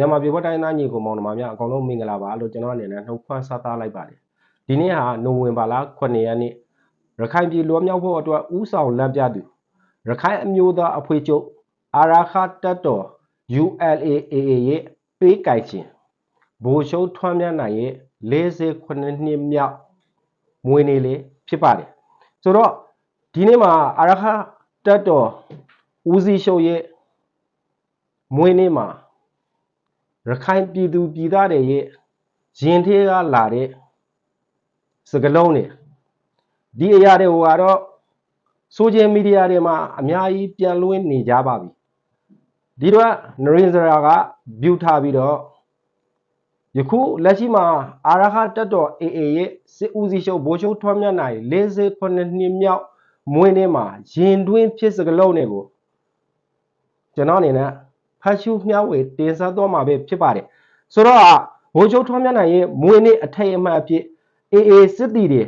မြန်မာပြည်ပေါ်တိုင်းသားညီကိုမောင်နှမများအကုန်လုံးမင်္ဂလာပါလို့ကျွန်တော်အနေနဲ့နှုတ်ခွန်းဆက်သလိုက်ပါတယ်ဒီနေ့ဟာနိုဝင်ဘာလ9ရက်နေ့ရခိုင်ပြည်လွှမ်းမြောက်ဖို့အတွက်ဥဆောင်လမ်းပြသူရခိုင်အမျိုးသားအဖွဲ့ချုပ်အာရာခတပ်တော် ULAAA ရဲ့ပေးကြိုက်ခြင်းဘိုလ်ချုပ်ထွန်းမြတ်နိုင်ရဲ့48နှစ်မြောက်မွေးနေ့လေးဖြစ်ပါတယ်ဆိုတော့ဒီနေ့မှာအာရခတပ်တော်ဦးစီးချုပ်ရဲ့မွေးနေ့မှာ ရခိုင်ပြည်သူပြည်သားတွေရဲ့ရင်ထဲကလာတဲ့စကလုံးတွေဒီအရာတွေကတော့ဆိုရှယ်မီဒီယာတွေမှာအများကြီးပြန်လွှင့်နေကြပါပြီဒီတော့နရင်စရာက view ထားပြီးတော့ယခုလက်ရှိမှာအာရခတက်တော် AA ရဲ့စစ်ဦးစီးချုပ်ဗိုလ်ချုပ်ထွန်းမြတ်နိုင်48နှစ်မြောက်မွေးနေ့မှာရင်တွင်းဖြစ်စကလုံးတွေကိုကျွန်တော်အနေနဲ့ ဖတ်ရှုမျှဝေတင်ဆက်တော့မှာပဲဖြစ်ပါတယ်ဆိုတော့ဘိုးချုပ်ထွန်းမြတ်နိုင်ရဲ့မွေးနေ့အထိတ်အမှတ်အဖြစ်အေအေစစ်တီတွေ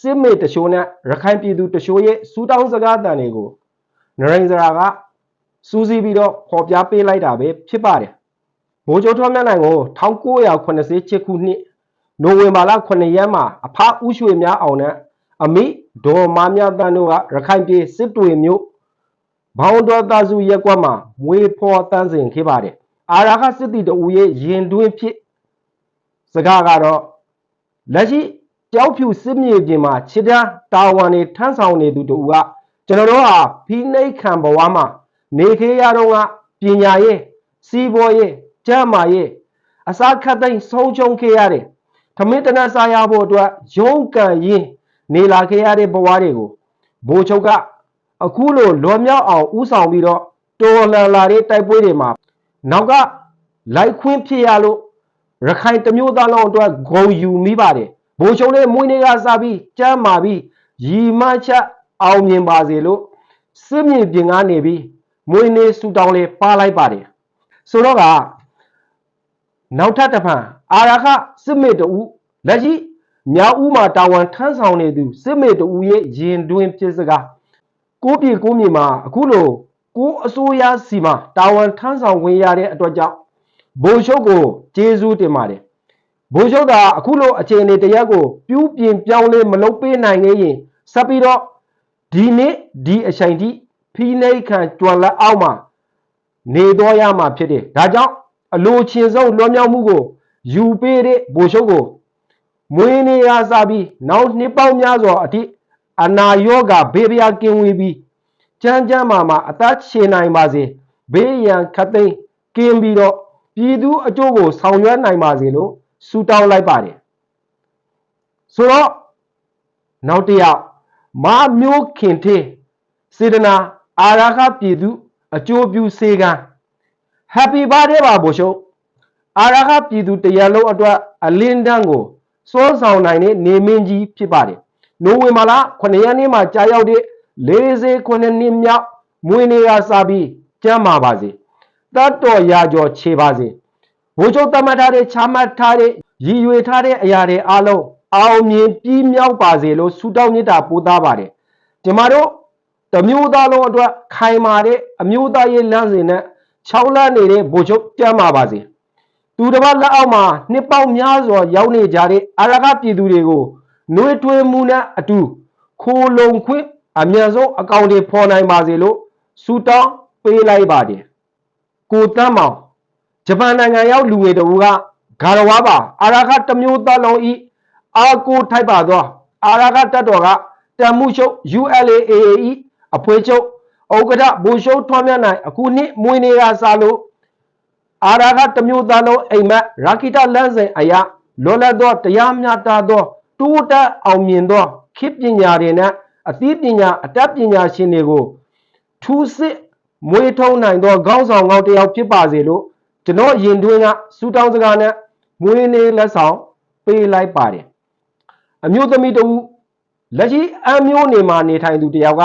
စစ်မေတချို့နဲ့ရခိုင်ပြည်သူတချို့ရဲ့စူးတောင်းစကားတန်တွေကိုနရိန်စရာကစူးစီးပြီးတော့ဖော်ပြပေးလိုက်တာပဲဖြစ်ပါတယ်ဘိုးချုပ်ထွန်းမြတ်နိုင်ကို1986ခုနှစ်နိုဝင်ဘာလ9ရက်မှာအဖဥရွှေများအောင်နဲ့အမိဒေါ်မမြတ်တန်းတို့ကရခိုင်ပြည်စစ်တွေမြို့ ဘောင်းတော်သားစုရက်ကွက်မှာမွေးဖော်တန်းစင်ခဲ့ပါတယ်အာရာခစစ်တီတူရဲ့ရင်တွင်းဖြစ်စကားကတော့လက်ရှိကြောက်ဖြူစစ်မြေပြင်မှာခြေတန်းတာဝန်တွေထမ်းဆောင်နေသူတူကကျွန်တော်တို့ဟာဖိနှိတ်ခံဘဝမှာနေခေရတော့ကပညာရေးစီးပွားရေးကျန်းမာရေးအစာခတ်သိမ်းဆုံးရှုံးခဲ့ရတယ်။ထမင်းတနတ်စားရဖို့အတွက်ရုန်းကန်ရင်းနေလာခဲ့ရတဲ့ဘဝတွေကိုဘိုးချုပ်က အခုလိုလွန်မြောက်အောင်ဥဆောင်ပြီးတော့တော်လန်လာတဲ့တိုက်ပွဲတွေမှာနောက်ကလိုက်ခွင်းဖြစ်ရလို့ရခိုင်တမျိုးသားလုံးအတွက်ဂုံယူမိပါတယ်ဘိုးချုပ်လေးမွေးနေ့ကစပြီးကြမ်းမာပြီးရီမချက်အောင်မြင်ပါစေလို့စစ်မြေပြင်ကနေပြီးမွေးနေ့ဆူတောင်းလေးပါလိုက်ပါတယ်ဆိုတော့ကနောက်ထပ်တစ်ဖန်အာရခစစ်မေတူလက်ရှိမြောက်ဦးမှာတာဝန်ထမ်းဆောင်နေသူစစ်မေတူရဲ့ရင်တွင်ဖြစ်စကား ကိုပြေကိုမြေမှာအခုလိုကိုအစိုးရစီမှာတာဝန်ထမ်းဆောင်ခွင့်ရတဲ့အတွက်ကြောင့်ဘိုလ်ချုပ်ကိုကျေးဇူးတင်ပါတယ်ဘိုလ်ချုပ်ကအခုလိုအခြေအနေတရက်ကိုပြူးပြင်ပြောင်းလဲမလုပ်ပေးနိုင်ခဲ့ရင်ဆက်ပြီးတော့ဒီနေ့ဒီအချိန်ထိဖိနှိပ်ခံကြွယ်လက်အောက်မှာနေတော့ရမှာဖြစ်တယ်ဒါကြောင့်အလိုချင်ဆုံးလွန်မြောက်မှုကိုယူပေးတဲ့ဘိုလ်ချုပ်ကိုမွေးနေ့ရစပြီးနောက်နှစ်ပေါင်းများစွာအထိ အနာရောဂါဘေးပြားကင်းဝေးပြီးကြမ်းကြမ်းမာမာအသက်ရှင်နိုင်ပါစေဘေးရန်ခတ်သိမ်းကင်းပြီးတော့ပြည်သူအကျိုးကိုဆောင်ရွက်နိုင်ပါစေလို့ဆုတောင်းလိုက်ပါတယ်ဆိုတော့နောက်တစ်ယောက်မမျိုးခင်ထေးစေတနာအာရခပြည်သူအကျိုးပြုစေကံ Happy birthday ပါဘိုလ်ချုပ်အာရခပြည်သူတရလုံးအတွက်အလင်းတန်းကိုစွမ်းဆောင်နိုင်တဲ့နေမင်းကြီးဖြစ်ပါတယ် နိုဝင်ဘာလ9ရက်နေ့မှာကြာရောက်တဲ့49နှစ်မြောက်မွေးနေ့ကစပြီးကျမ်းမာပါစေတတ်တော်ရာကျော်ခြေပါစေဘိုးချုပ်တမတ်ထားတဲ့ချမှတ်ထားတဲ့ရည်ရွယ်ထားတဲ့အရာတွေအလုံးအောင်မြင်ပြီးမြောက်ပါစေလို့ဆုတောင်းမြတ်တာပို့သားပါတယ်ကျမတို့တမျိုးသားလုံးအတွက်ခိုင်မာတဲ့အမျိုးသားရေးလမ်းစဉ်နဲ့6လနေတဲ့ဘိုးချုပ်ကျမ်းမာပါစေသူတစ်ပါးလက်အောက်မှာနှစ်ပေါင်းများစွာရောက်နေကြတဲ့အရကပြည်သူတွေကို နှွေးထွေးမှုနဲ့အတူခိုးလုံခွင့်အမြန်ဆုံးအကောင့်တွေဖော်နိုင်ပါစေလို့ဆုတောင်းပေးလိုက်ပါတယ်ကိုတမ်းမောင်ဂျပန်နိုင်ငံရောက်လူငယ်တို့ကဂါရဝါပါအာရခတမျိုးသားလုံးဤအာကိုထိုက်ပါသောအာရခတက်တော်ကတန်မှုချုပ် ULAAA ဤအဖွဲ့ချုပ်ဥက္ကဋ္ဌဘူရှုံးထွန်းမြတ်နိုင်အခုနှစ်မွေးနေ့ကစားလို့အာရခတမျိုးသားလုံးအိမ်မက်ရာခိတလန်းစဉ်အရာလွန်လပ်သောတရားမျှတသော တိုးတက်အောင်မြင်သောခေပညာတွေနဲ့အသိပညာအတတ်ပညာရှင်တွေကိုထူးစစ်မွေးထုံးနိုင်သောခေါင်းဆောင်ကောင်းတစ်ယောက်ဖြစ်ပါစေလို့ကျွန်တော်ယင်တွင်းကစူတောင်းစကားနဲ့မွေးနေ့လက်ဆောင်ပေးလိုက်ပါတယ်အမျိုးသမီးတူလက်ရှိအမျိုးနေမှာနေထိုင်သူတယောက်က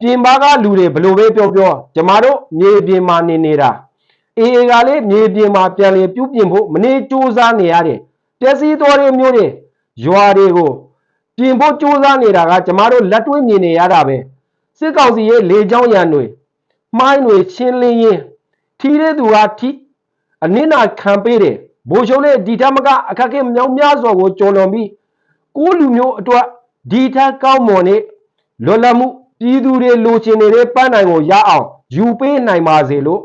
ပြင်ပကလူတွေဘလို့ပဲပြောပြောကျမတို့မြေပြင်မှာနေနေတာအေအေကလည်းမြေပြင်မှာပြန်လည်ပြုပြင်ဖို့မနေစူးစမ်းနေရတယ်တက်စီတော်တွေမျိုးတွေ ရွာတွေကိုပြင်ဖို့စူးစမ်းနေတာကကျမတို့လက်တွဲမြင်နေရတာပဲစစ်ကောင်စီရဲ့လေကြောင်းရန်တွေမှိုင်းတွေချင်းလင်းရင်ထီးတဲ့သူကထီးအနစ်နာခံပေးတယ်ဘိုလ်ချုပ်လေးဒီထက်မကအခက်အခဲမြောက်များစွာကိုကြော်လွန်ပြီးကိုယ်လူမျိုးအတွက်ဒီထက်ကောင်းမွန်တဲ့လွတ်လပ်မှုပြည်သူတွေလိုချင်နေတဲ့ပန်းနိုင်ကိုရအောင်ယူပေးနိုင်ပါစေလို့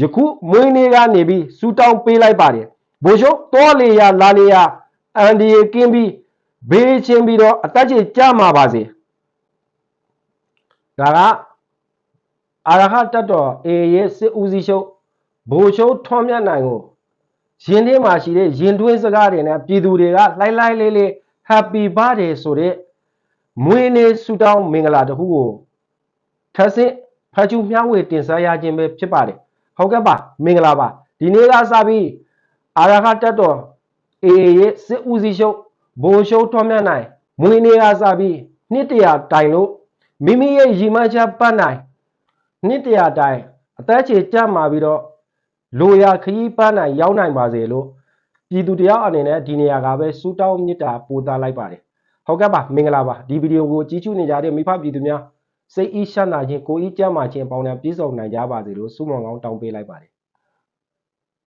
ယခုမွေးနေ့ကနေပြီးစူတောင်းပေးလိုက်ပါတယ်ဘိုလ်ချုပ်တော်လေရလာလေရ အန်ဒီယေကင်းပြီးဘေးချင်းပြီးတော့အသက်ကြီးကြမှာပါစေဒါကအာရဟတတ်တော်အေရဲ့စစ်ဦးစီးချုပ်ဘိုလ်ချုပ်ထွန်းမြတ်နိုင်ကိုရင်ထဲမှာရှိတဲ့ရင်တွင်းစကားတွေနဲ့ပြည်သူတွေကလှိုင်းလှိုင်းလေးလေး happy birthday ဆိုတဲ့မွေးနေ့ဆုတောင်းမင်္ဂလာတစ်ခုကိုထပ်ဆင့်ဖတ်ကျူမျှဝေတင်ဆက်ရခြင်းပဲဖြစ်ပါတယ်ဟုတ်ကဲ့ပါမင်္ဂလာပါဒီနေ့ကစပြီးအာရဟတတ်တော် အေရဲ့စစ်ဦးစီးချုပ်ဘိုလ်ချုပ်ထွန်းမြတ်နိုင်မွေးနေ့ကစပြီးနှစ်တရာတိုင်လို့မိမိရဲ့ရည်မှန်းချက်ပတ်နိုင်နှစ်တရာတိုင်အသက်ချေကြမှာပြီးတော့လိုရာခရီးပန်းနိုင်ရောက်နိုင်ပါစေလို့ပြည်သူတယောက်အနေနဲ့ဒီနေရာကပဲစူတောင်းမြစ်တာပို့သားလိုက်ပါတယ်ဟုတ်ကဲ့ပါမင်္ဂလာပါဒီဗီဒီယိုကိုကြည့်ရှုနေကြတဲ့မိဖပြည်သူများစိတ်ဤရှမ်းသာခြင်းကိုယ်ဤကြမ်းမာခြင်းပေါင်းများပြည့်စုံနိုင်ကြပါစေလို့ဆုမွန်ကောင်းတောင်းပေးလိုက်ပါတယ်